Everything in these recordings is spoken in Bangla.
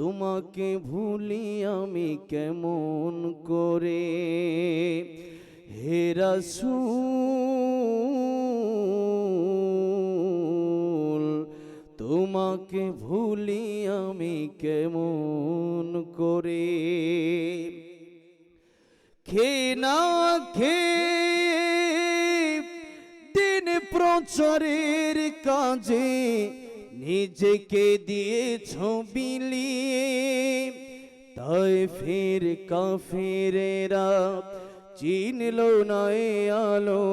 তোমাকে ভুলি আমি কেমন করে? হেরাসুল তোমাকে ভুলি আমি কেমন করে? খে না খে দিন প্রচারের কাজে নিজেকে দিয়েছ বিলিয়ে তাই ফের কাফেরেরা চিনল না এ আলো,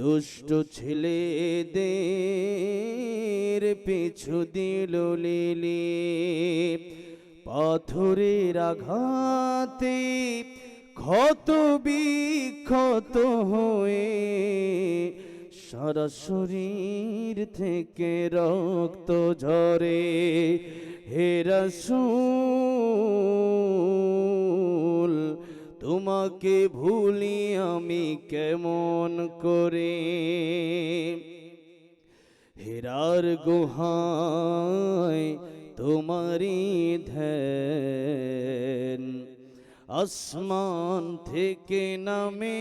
দুষ্ট ছেলেদের পিছু দিল লিলি। পাথরের আঘাতে ক্ষত বিক্ষত হয়ে সারা শরীর থেকে রক্ত ঝরে। হেরাসুল তোমাকে ভুলি আমি কেমন করে? হেরার গুহায় তোমারি ধ্যান। আসমান থেকে নামে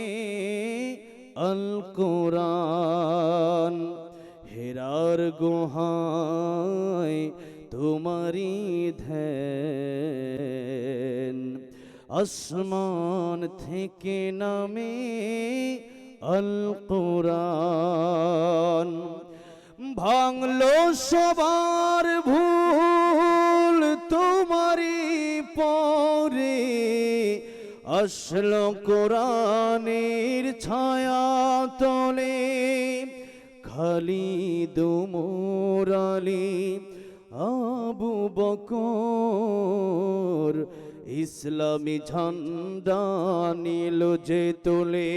আল কোরআন হেরার গুহায় তোমারি ধ্যান। আসমান থেকে নামে আল কোরআন ভাঙলো সবার ভুল আসলো কোরআনের ছায়া তলে খালি দুমোরালি আবু বকর ইসলামী ঝান্ডা যে তোলে।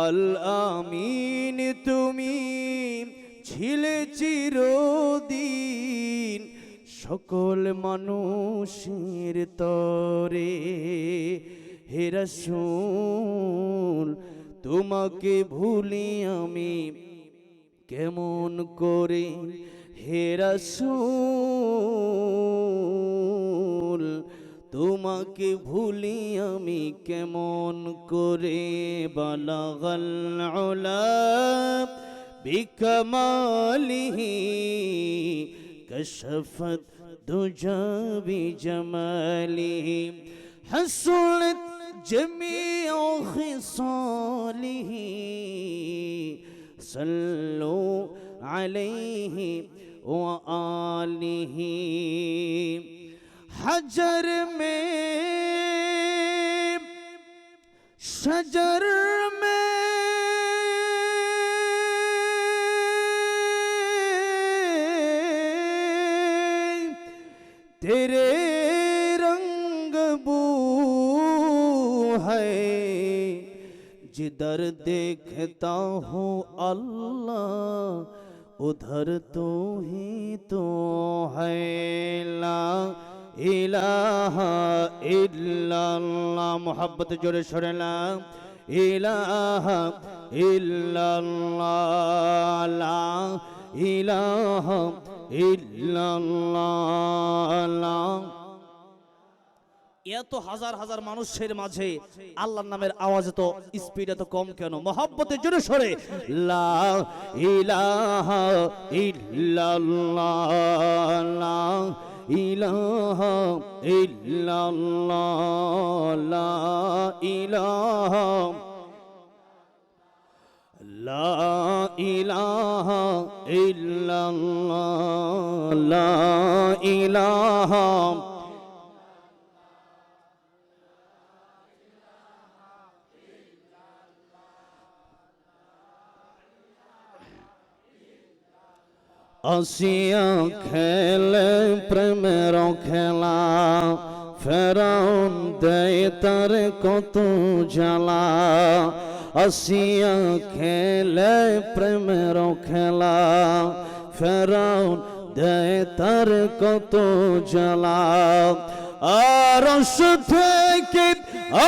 আল আমিন, তুমি ছিলে চিরদিন সকল মানুষের তরে হেরাসুল তোমাকে ভুলি আমি কেমন করে? হেরাসুল তোমাকে ভুলি আমি কেমন করে? বালাগাল উলা বিকমালিহি كشفت دجا بجماله حصلت جميع خصاله. صلوا عليه وآله. حجر من شجر من तेरे रंग बू है जिधर देखता हूँ अल्लाह उधर तो ही तो है ला इलाहा इल्लल्लाह मोहब्बत जोरे छोड़े ला इलाहा इल्लल्लाह ला इलाहा इल्लल्लाह ला এত হাজার হাজার মানুষের মাঝে আল্লাহর নামের আওয়াজ এত স্পিড এত কম কেন? মহব্বতের জোরে সরে। লা ইলাহা ইল্লাল্লাহ লা ইলাহা ইল্লাল্লাহ লা ইলাহা লা ইলাহা ইল্লাল্লাহ, লা ইলাহা আসিয়া খেলে প্রেমের খেলা ফেরাউন দেয় তার কত জ্বালা। আসিয়া খেলে প্রেমের খেলা ফেরাউন দেয় তার কত জ্বালা আর থেকে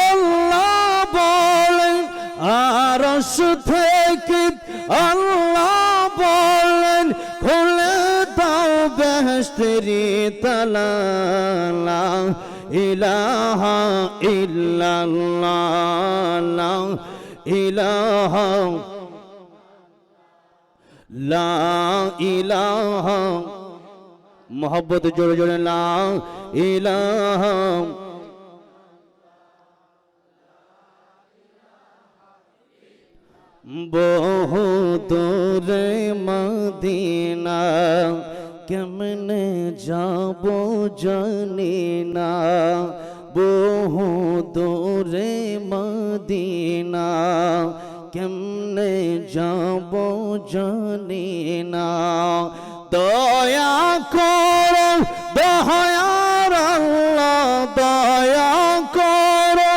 আল্লাহ বলেন আর থেকে আল্লাহ বলেন খুলে দাও বেহস্তেরি তালা ইলাহা ইল্লাল্লাহ ইলাহা, লা মোহব্বত জোরে জোরে, লা বহু দূরে মদিনা, কেমন যাব জানি না। বহু দূরে মদিনা কেমনে যাব জানি না। দয়া কর দয়ার আল্লাহ দয়া করো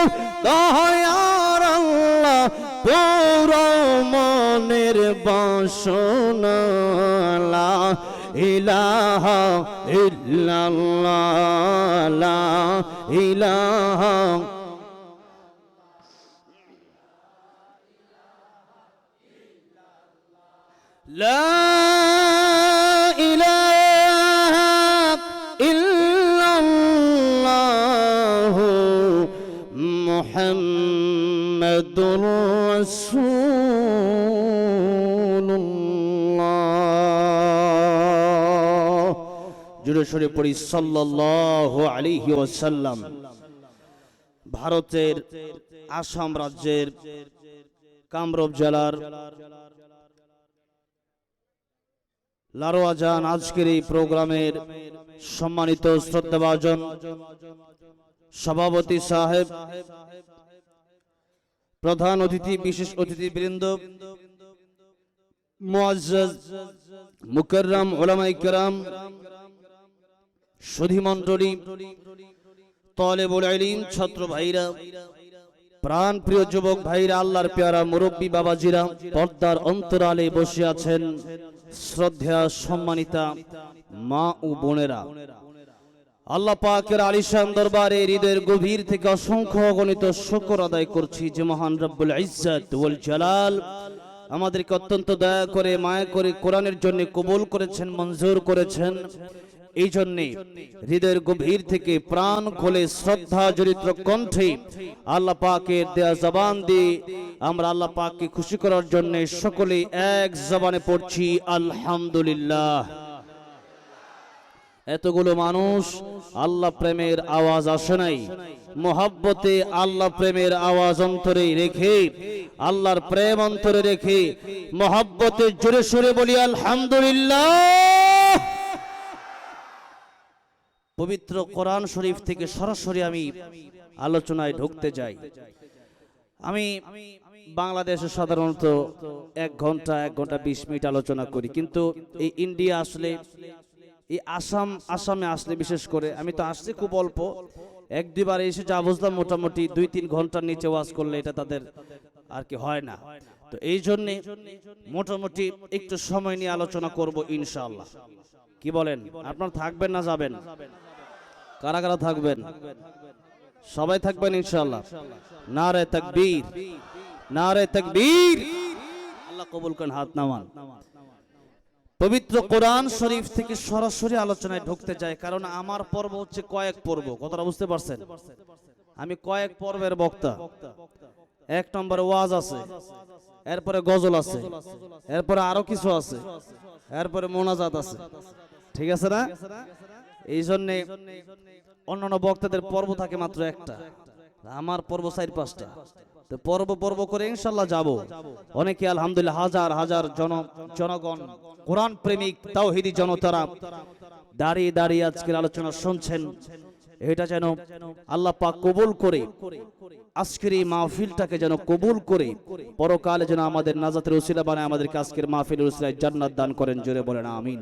দয়ার আল্লাহ পুরো মনের বাসনা ইলাহা ইল্লাল্লাহ ইলাহা محمد رسول الله জুড়ে সরে পড়ি সাল্লাল্লাহু আলাইহি ওয়াসাল্লাম ভারতের আসাম রাজ্যের কামরূপ জেলার লারোয়াজান আজকের এই প্রোগ্রামের সম্মানিত শ্রদ্ধাভাজন সভাপতি সাহেব, প্রধান অতিথি, বিশেষ অতিথি বৃন্দ মুকাররম, উলামায়ে কেরাম, সুধী মণ্ডলী তলেবুল ইলম, ছাত্র ভাইরা, প্রাণ প্রিয় যুবক ভাইরা, আল্লাহর পেয়ারা মুরব্বী বাবাজিরা, পর্দার অন্তরালে বসে আছেন। শ্রদ্ধা, সম্মানিতা মা ও বোনেরা। আল্লাহ পাকের আলিশান দরবারে হৃদয়ের গভীর থেকে অসংখ্য গণিত শুকর আদায় করছি যে মহান রব্বুল ইজ্জত ওয়াল জালাল। আমাদেরকে অত্যন্ত দয়া করে, মায়া করে কোরআনের জন্য কবুল করেছেন, মঞ্জুর করেছেন। এই জন্যে হৃদয়ের গভীর থেকে প্রাণ খোলে শ্রদ্ধা জড়িত কণ্ঠে আল্লাহ পাকের দেয়া জবান দিয়ে আমরা আল্লাহ পাককে খুশি করার জন্য সকলে এক জবানে পড়ছি, আলহামদুলিল্লাহ। এতগুলো মানুষ আল্লাহ প্রেমের আওয়াজ আসে নাই। মোহাব্বতে আল্লাহ প্রেমের আওয়াজ অন্তরে রেখে, আল্লাহর প্রেম অন্তরে রেখে মোহাব্বতে জোরে সুরে বলি, আলহামদুলিল্লাহ। পবিত্র কোরআন শরীফ থেকে সরাসরি আমি আলোচনায় ঢুকতে যাই। আমি বাংলাদেশে সাধারণত এক ঘণ্টা এক ঘণ্টা বিশ মিনিট আলোচনা করি। কিন্তু এই ইন্ডিয়া আসলে, এই আসাম, আসামে আসলে বিশেষ করে আমি তো আসছি খুব অল্প। এক, দুইবার এসে যা বুঝলাম মোটামুটি দুই, তিন ঘণ্টার নিচে ওয়াজ করলে এটা তাদের আর কি হয় না। তো এই জন্যে মোটামুটি একটু সময় নিয়ে আলোচনা করব ইনশাল্লাহ কি বলেন? আপনার থাকবেন না যাবেন? কারা কারা থাকবেন? সবাই থাকবেন ইনশাআল্লাহ। নারে তাকবীর। নারে তাকবীর। আল্লাহ কবুল করেন, হাত নামান। পবিত্র কোরআন শরীফ থেকে সরাসরি আলোচনায় ঢুকতে যায় কারণ আমার পর্ব হচ্ছে কয়েক পর্ব। কথাটা বুঝতে পারছেন? আমি কয়েক পর্বের বক্তা। এক নম্বরে ওয়াজ আছে, এরপরে গজল আছে, এরপরে আরও কিছু আছে, এরপরে মোনাজাত আছে। ঠিক আছে না? এই জন্যে অন্যান্য বক্তাদের পর্ব থাকে মাত্র একটা। আমার পর্ব চার পাঁচটা। তো পর্ব পর্ব করে ইনশাল্লাহ যাব। অনেকে আলহামদুলিল্লাহ হাজার হাজার জন জনগণ, কোরআন প্রেমিক, তাওহিদি জনতারা দাঁড়িয়ে দাঁড়িয়ে আজকের আলোচনা শুনছেন। এটা যেন আল্লাহ পাক কবুল করে, আজকের এই মাহফিলটাকে যেন কবুল করে, পরকালে যেন আমাদের নাজাতের উসিলা বানায় আমাদেরকে আজকের মাহফিলের উসিলায় জান্নাত দান করেন, জোরে বলেন, আমিন।